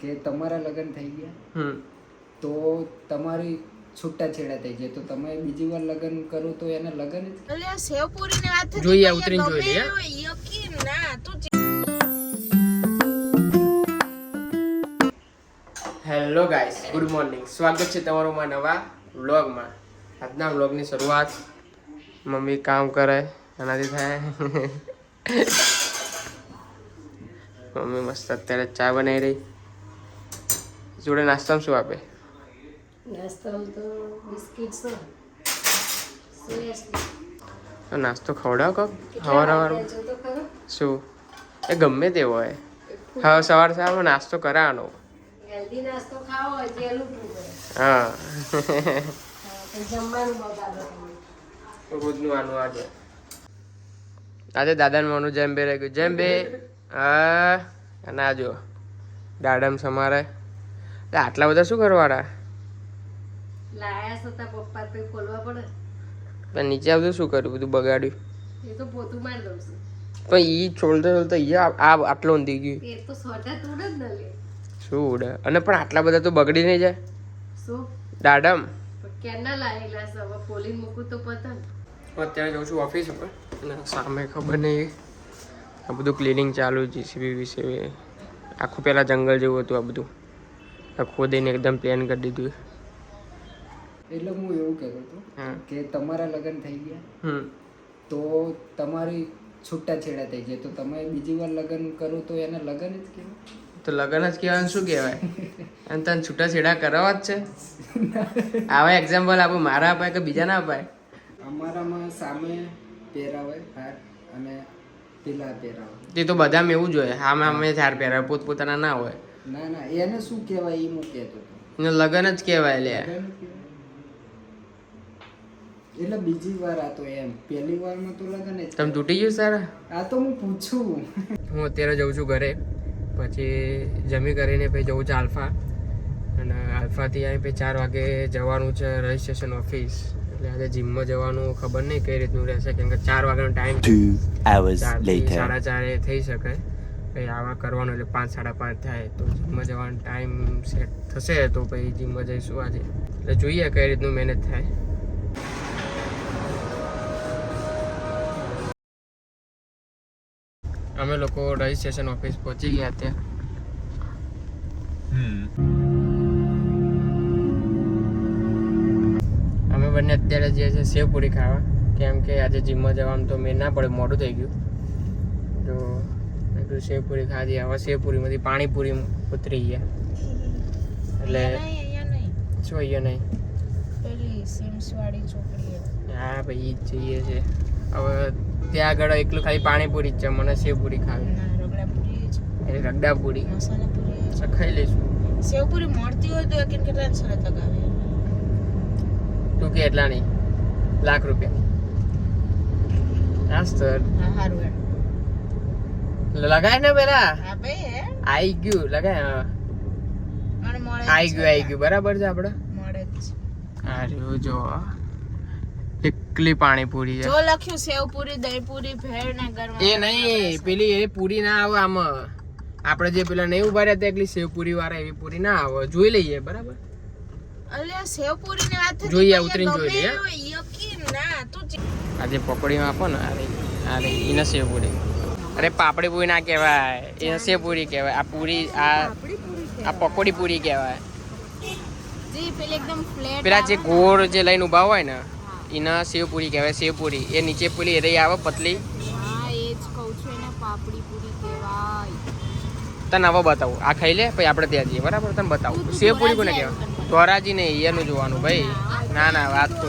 કે તમારા લગ્ન થઈ ગયા? હમ. તો તમારી છૂટાછેડા થઈ જાય તો તમે બીજી વાર લગ્ન કરો તો એને લગ્ન જ? એટલે ની વાત જોઈએ, ઉતરીને જોઈ. યકીન ના તું હેલો ગાઈસ ગુડ મોર્નિંગ સ્વાગત છે તમારું માં નવા વ્લોગમાં. આજના વ્લોગની શરૂઆત મમ્મી કામ કરે એનાથી થાય. મમ્મી મસ્ત અત્યારે ચા બનાવી રહી. જોડે નાસ્તામાં શું આપે? નાસ્તામાં તો બિસ્કિટ છે નાસ્તો ખવડાવ કહો સવાર સવાર શું? એ ગમે તે હોય. હા સવાર સવારમાં નાસ્તો કરાવવાનો. હા. રોજનું આનું આજે. આજે દાદાનું મોનું જેમ બે રહી ગયું. જેમ બે હા અને આ જો દાડમ સમારે એટલે આટલા બધા શું કરવાના? લાયા સતા પપ્પા તો ખોલવા પડે. પણ નીચે આવતું શું કર્યું બધું બગાડ્યું? એ તો પોતું માર દઉં છું. પણ ઈ છોલતા છોલતા ઈ આ આટલો ઊંધી ગયું. એ તો સોટા તું જ ન લે. શું ઉડે? અને પણ આટલા બધા તો બગડી નહીં જાય. શું? દાડમ. કેના લાયેલા છે હવે ખોલીને મૂકું તો પતન અત્યારે જાઉં છું ઓફિસ ઉપર. અને સામે ખબર નહીં. આ બધું ક્લિનિંગ ચાલુ જીસીબી વિશે આખું પહેલાં જંગલ જેવું હતું આ બધું. ખોદીને એકદમ પ્લાન કરી દીધું. એટલે હું એવું કહેતો હતો કે તમારા લગ્ન થઈ ગયા. હમ. તો તમારી છૂટા છેડા થઈ જાય તો તમે બીજી વાર લગ્ન કરો તો એને લગ્ન જ કહેવાય. તો લગ્ન જ કહેવાનું શું કહેવાય? અને તને છૂટાછેડા કરવા જ છે. આવા એક્ઝામ્પલ આપો. મારા અપાય કે બીજા ના અપાય? અમારામાં સામે પહેરાવે હાર અને પેલા પહેરાવે તે તો બધામાં એવું જ હોય. આમાં અમે ચાર પહેરાવે પોતપોતાના ના હોય. ના ના એને શું કહેવાય એ હું કહેતો હતો. એને લગ્ન જ કહેવાય લે. એટલે બીજી વાર આ તો એમ. પહેલી વારમાં તો લગ્ન જ તમે તૂટી ગયું સારા? આ તો હું પૂછું. હું અત્યારે જઉં છું ઘરે. પછી જમી કરીને પછી જઉં છું આલ્ફા. અને આલ્ફાથી અહીં પછી ચાર વાગે જવાનું છે રજિસ્ટ્રેશન ઓફિસ. એટલે આજે જીમમાં જવાનું ખબર નહીં કઈ રીતનું રહેશે. કેમ કે ચાર વાગ્યાનો ટાઈમ. સાડા ચારે થઈ શકે. પછી આવા કરવાનું એટલે પાંચ સાડા પાંચ થાય તો જીમમાં જવાનો ટાઈમ સેટ થશે તો પછી જીમમાં જઈશું આજે. એટલે જોઈએ કઈ રીતનું મેનેજ થાય. અમે લોકો રજિસ્ટ્રેશન ઓફિસ પહોંચી ગયા ત્યાં. અમે બંને અત્યારે જે છે સેવ સેવપુરી ખાવા. કેમ કે આજે જીમમાં જવાનું તો મેં ના પડે મોડું થઈ ગયું. તો મેં શેવપુરી સેવપુરી ખાધી. હવે શેવપુરીમાંથી પાણીપુરી ઉતરી ગયા. એટલે શું અહીંયા નહીં? પેલી સિમ્સ વાળી ચોકડી હા ભાઈ ઈ જ જઈએ છે. હવે ત્યાં આગળ એકલું ખાલી પાણીપુરી જ છે. મને સેવપુરી ખાવી. એટલે રગડાપુરી ખાઈ લઈશું. શેવપુરી મળતી હોય તો કેટલા સરસ લગાવે તું કે એટલા નહીં? લાખ રૂપિયા. હા તો હા હેડ લગાય ને પેલા? આઈ ગયું લગાય આઈ ગયું આઈ ગયું. બરાબર છે આપડે? આ રહ્યું જો એકલી પાણીપુરી જો લખ્યું સેવ પૂરી દહીં પૂરી ભેળ ને ગરમ એ નહીં પેલી એ પૂરી ના આવે આમાં. આપણે જે પેલા નહીં ઊભા રહ્યા એકલી સેવ પૂરી વાળા એવી પૂરી ના આવે. જોઈ લઈએ બરાબર? અલ્યા સેવ પૂરી ની વાત જોઈએ, ઉતરીને જોઈ લઈએ. યકીન ના તું આજે આજે પકોડીમાં આપો ને અરે અરે એને સેવ પૂરી અરે પાપડી પૂરી ના કહેવાય એ સેવ પૂરી કહેવાય. આ પૂરી આ આ પકોડી પૂરી કહેવાય. પેલી જે ગોળ જે લઈને ઊભા હોય ને એના સેવ પૂરી કહેવાય સેવ પૂરી. એ નીચે પેલી રહી આવે પતલી. તને હવે બતાવું. આ ખાઈ લે પછી આપણે ત્યાં જઈએ. બરાબર? તને બતાવું. સેવ પૂરી કોને કહેવાય? ધોરાજી નહીં અહીંયાનું જોવાનું ભાઈ. ના ના વાત તો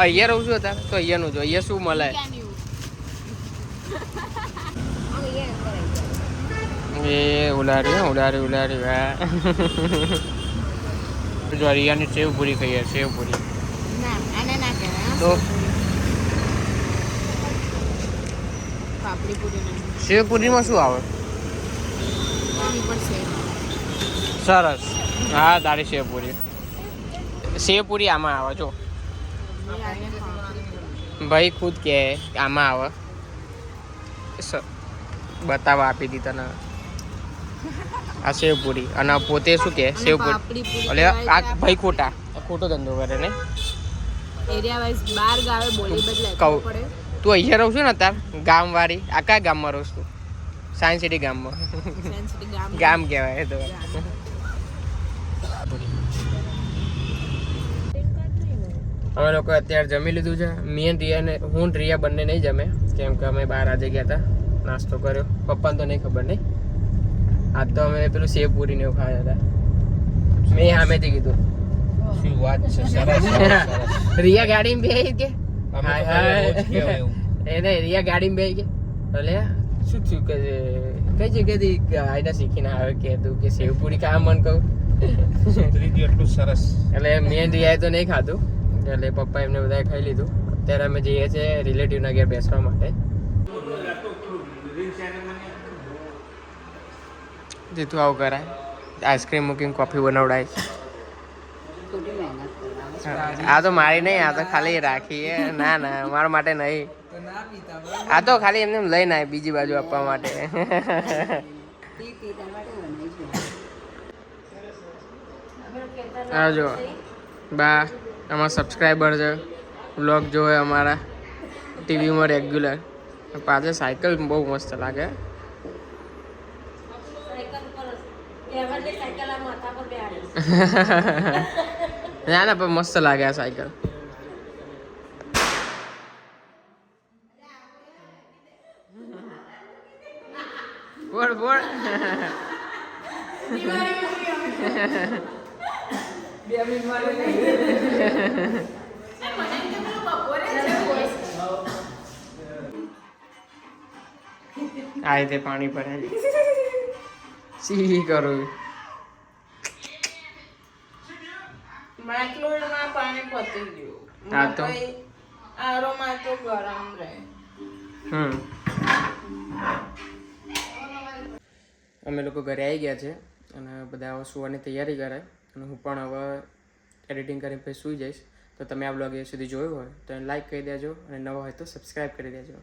અહીંયા રહું છું અત્યારે? તો અહીંયાનું જો અહીંયા શું મળે ક્યાંની એવું? એ ઉલારી ઉલારી ઉલારી વાહ જો રિયાની સેવ પૂરી કહીએ સેવ પૂરી. તો? સેવ પૂરીમાં શું આવે? સરસ. હા તારી સેવ પૂરી. સેવ પૂરી આમાં આવે જો. ભાઈ ખુદ કે આમાં આવે. બતાવવા આપી દી તને. આ સેવપુરી અને પોતે શું કે? સેવપુરી એટલે આ ભાઈ ખોટા. ખોટો ધંધો કરે ને. એરિયા વાઇઝ બાર ગાવે બોલી બદલાય કહું. પડે. તું અહીંયા રહું છું ને તાર ગામવાળી. આ કયા ગામમાં રહું છું? સાયન્સ સિટી ગામમાં. ગામ. ગામ કહેવાય તો. અમે લોકો અત્યારે જમી લીધું છે. મી રિયાને હું રિયા બંને નહીં જમે. કેમ કે અમે બહાર આજે ગયા હતા. નાસ્તો કર્યો. પપ્પાને તો નહીં ખબર નહીં. આજ તો અમે પેલું સેવ પૂરી ને એવું ખાયા હતા મેં સામેથી કીધું. શું વાત છે? સરસ રિયા ગાડીમાં બેહી કે. એને રિયા ગાડીમાં બેહી કે? ભલે. શું થયું કે કઈ જગ્યાથી આઈને શીખીને આવે કે તું કે સેવ પૂરી ખાવા મન કહું? ત્રીજી એટલું સરસ. એટલે મેં રિયાએ તો નહીં ખાધું. એટલે પપ્પા એમને બધાએ ખાઈ લીધું. અત્યારે અમે જઈએ છીએ રિલેટિવના ઘેર બેસવા માટે. જીતું આવું કરાય આઈસ્ક્રીમ મૂકીને કોફી બનાવડાય. આ તો મારી નહીં, આ તો ખાલી રાખીએ. ના ના મારા માટે નહીં. આ તો ખાલી એમને એમ લઈને આવી બીજી બાજુ આપવા માટે. તે પીતા માટે બનાવી છે આ જો બા અમારા સબસ્ક્રાઈબર છે. બ્લોગ જોવે અમારા. ટીવીમાં રેગ્યુલર પાછળ સાયકલ બહુ મસ્ત લાગે. ના ના પણ મસ્ત લાગે આ સાયકલ. બોલ બોલ. આ રીતે પાણી ભરે સી કરું. માઇક્રોવેવમાં પાણી પતી ગયું. હા તો? આરોમાં તો ગરમ રહે. હમ. અમે લોકો ઘરે આવી ગયા છે અને બધા સુવાની તૈયારી કરે. અને હું પણ હવે એડિટિંગ કરીને પછી સૂઈ જઈશ. તો તમે આ બ્લોગ એ સુધી જોયો હોય તો લાઈક કરી દેજો અને નવો હોય તો સબસ્ક્રાઈબ કરી દેજો.